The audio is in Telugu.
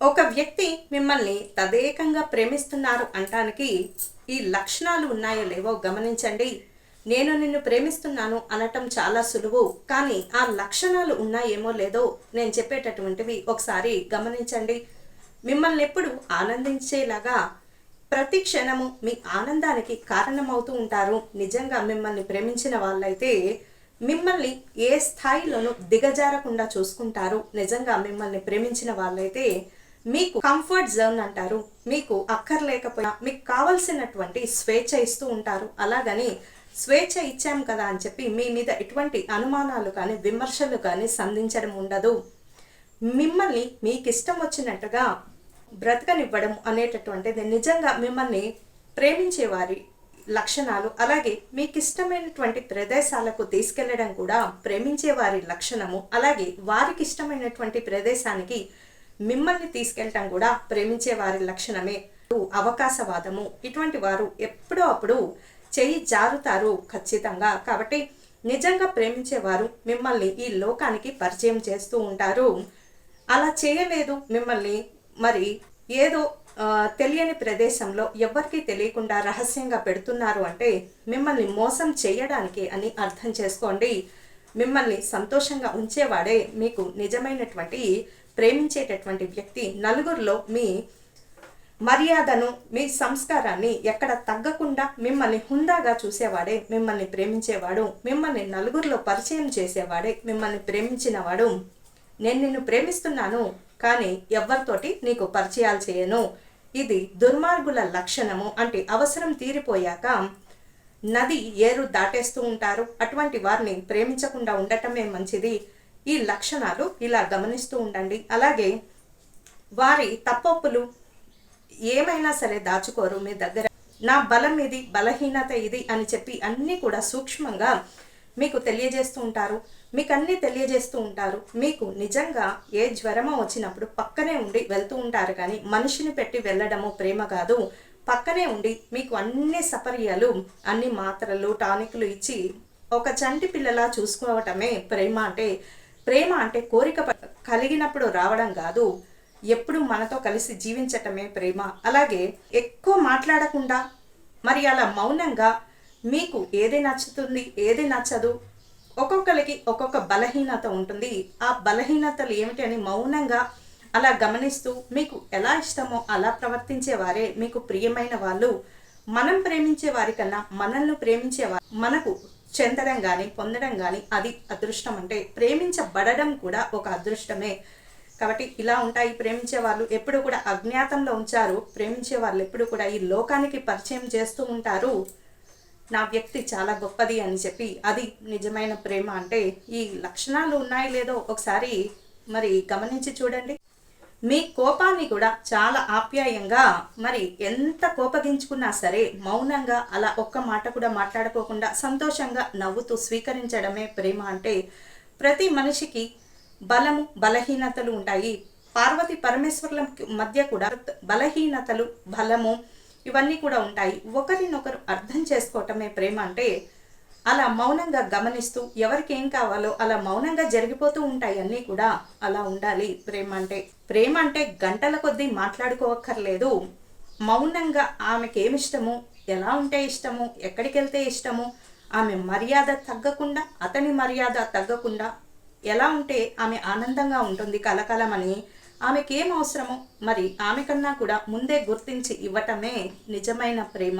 ఒక వ్యక్తి మిమ్మల్ని తదేకంగా ప్రేమిస్తున్నారు అంటానికి ఈ లక్షణాలు ఉన్నాయో లేవో గమనించండి. నేను నిన్ను ప్రేమిస్తున్నాను అనటం చాలా సులువు కానీ ఆ లక్షణాలు ఉన్నాయేమో లేదో నేను చెప్పేటటువంటివి ఒకసారి గమనించండి. మిమ్మల్ని ఎప్పుడు ఆనందించేలాగా ప్రతి క్షణము మీ ఆనందానికి కారణమవుతూ ఉంటారు. నిజంగా మిమ్మల్ని ప్రేమించిన వాళ్ళైతే మిమ్మల్ని ఏ స్థాయిలోనూ దిగజారకుండా చూసుకుంటారు. నిజంగా మిమ్మల్ని ప్రేమించిన వాళ్ళైతే మీకు కంఫర్ట్ జోన్ అంటారు. మీకు అక్కర్లేకపోయినా మీకు కావలసినటువంటి స్వేచ్ఛ ఇస్తూ ఉంటారు. అలాగని స్వేచ్ఛ ఇచ్చాం కదా అని చెప్పి మీ మీద ఎటువంటి అనుమానాలు కానీ విమర్శలు కానీ సంధించడం ఉండదు. మిమ్మల్ని మీకు ఇష్టం వచ్చినట్టుగా బ్రతకనివ్వడం అనేటటువంటిది నిజంగా మిమ్మల్ని ప్రేమించేవారి లక్షణాలు అలాగే మీకు ఇష్టమైనటువంటి ప్రదేశాలకు తీసుకెళ్ళడం కూడా ప్రేమించే వారి లక్షణము అలాగే వారికి ఇష్టమైనటువంటి ప్రదేశానికి మిమ్మల్ని తీసుకెళ్ళటం కూడా ప్రేమించే వారి లక్షణమే. అవకాశవాదము. ఇటువంటి వారు ఎప్పుడో అప్పుడు చెయ్యి జారుతారు ఖచ్చితంగా. కాబట్టి నిజంగా ప్రేమించేవారు మిమ్మల్ని ఈ లోకానికి పరిచయం చేస్తూ ఉంటారు. అలా చేయలేదు మిమ్మల్ని. మరి ఏదో తెలియని ప్రదేశంలో ఎవరికి తెలియకుండా రహస్యంగా పెడుతున్నారు అంటే మిమ్మల్ని మోసం చేయడానికి అని అర్థం చేసుకోండి. మిమ్మల్ని సంతోషంగా ఉంచేవాడే మీకు నిజమైనటువంటి ప్రేమించేటటువంటి వ్యక్తి నలుగురిలో మీ మర్యాదను మీ సంస్కారాన్ని ఎక్కడ తగ్గకుండా మిమ్మల్ని హుందాగా చూసేవాడే మిమ్మల్ని ప్రేమించేవాడు మిమ్మల్ని నలుగురిలో పరిచయం చేసేవాడే మిమ్మల్ని ప్రేమించినవాడు. నేను నిన్ను ప్రేమిస్తున్నాను కానీ ఎవరితోటి నీకు పరిచయాలు చేయను. ఇది దుర్మార్గుల లక్షణము. అంటే అవసరం తీరిపోయాక నది ఏరు దాటేస్తూ ఉంటారు. అటువంటి వారిని ప్రేమించకుండా ఉండటమే మంచిది. ఈ లక్షణాలు ఇలా గమనిస్తూ ఉండండి. అలాగే వారి తప్పొప్పులు ఏమైనా సరే దాచుకోరు మీ దగ్గర. నా బలం ఇది బలహీనత ఇది అని చెప్పి అన్నీ కూడా సూక్ష్మంగా మీకు తెలియజేస్తూ ఉంటారు. మీకు అన్నీ తెలియజేస్తూ ఉంటారు. మీకు నిజంగా ఏ జ్వరమో వచ్చినప్పుడు పక్కనే ఉండి వెళ్తూ ఉంటారు కానీ మనిషిని పెట్టి వెళ్ళడము ప్రేమ కాదు. పక్కనే ఉండి మీకు అన్ని సపర్యలు అన్ని మాత్రలు టానిక్లు ఇచ్చి ఒక చంటి పిల్లలా చూసుకోవటమే ప్రేమ అంటే ప్రేమ అంటే కోరిక కలిగినప్పుడు రావడం కాదు ఎప్పుడు మనతో కలిసి జీవించటమే ప్రేమ. అలాగే ఎక్కువ మాట్లాడకుండా మరి అలా మౌనంగా మీకు ఏది నచ్చుతుంది ఏది నచ్చదు ఒక్కొక్కరికి ఒక్కొక్క బలహీనత ఉంటుంది. ఆ బలహీనతలు ఏమిటి అని మౌనంగా అలా గమనిస్తూ మీకు ఎలా ఇష్టమో అలా ప్రవర్తించే వారే మీకు ప్రియమైన వాళ్ళు. మనం ప్రేమించే వారికన్నా మనల్ని ప్రేమించే వారు మనకు చెందడం కానీ పొందడం కానీ అది అదృష్టం. అంటే ప్రేమించబడడం కూడా ఒక అదృష్టమే. కాబట్టి ఇలా ఉంటాయి ప్రేమించే వాళ్ళు. ఎప్పుడు కూడా అజ్ఞాతంలో ఉంచారు. ప్రేమించే వాళ్ళు ఎప్పుడు కూడా ఈ లోకానికి పరిచయం చేస్తూ ఉంటారు. నా వ్యక్తి చాలా గొప్పది అని చెప్పి అది నిజమైన ప్రేమ. అంటే ఈ లక్షణాలు ఉన్నాయి లేదో ఒకసారి మరి గమనించి చూడండి. మీ కోపాన్ని కూడా చాలా ఆప్యాయంగా మరి ఎంత కోపగించుకున్నా సరే మౌనంగా అలా ఒక్క మాట కూడా మాట్లాడుకోకుండా సంతోషంగా నవ్వుతూ స్వీకరించడమే ప్రేమ అంటే ప్రతి మనిషికి బలము బలహీనతలు ఉంటాయి. పార్వతి పరమేశ్వరుల మధ్య కూడా బలహీనతలు బలము ఇవన్నీ కూడా ఉంటాయి. ఒకరినొకరు అర్థం చేసుకోవటమే ప్రేమ అంటే అలా మౌనంగా గమనిస్తూ ఎవరికి ఏం కావాలో అలా మౌనంగా జరిగిపోతూ ఉంటాయి అన్నీ కూడా అలా ఉండాలి. ప్రేమ అంటే ప్రేమ అంటే గంటల కొద్దీ మాట్లాడుకోవక్కర్లేదు. మౌనంగా ఆమెకి ఏమి ఇష్టము? ఎలా ఉంటే ఇష్టము? ఎక్కడికి వెళ్తే ఇష్టము? ఆమె మర్యాద తగ్గకుండా అతని మర్యాద తగ్గకుండా ఎలా ఉంటే ఆమె ఆనందంగా ఉంటుంది కలకలమని ఆమెకేం అవసరమో మరి ఆమె కన్నా కూడా ముందే గుర్తించి ఇవ్వటమే నిజమైన ప్రేమ.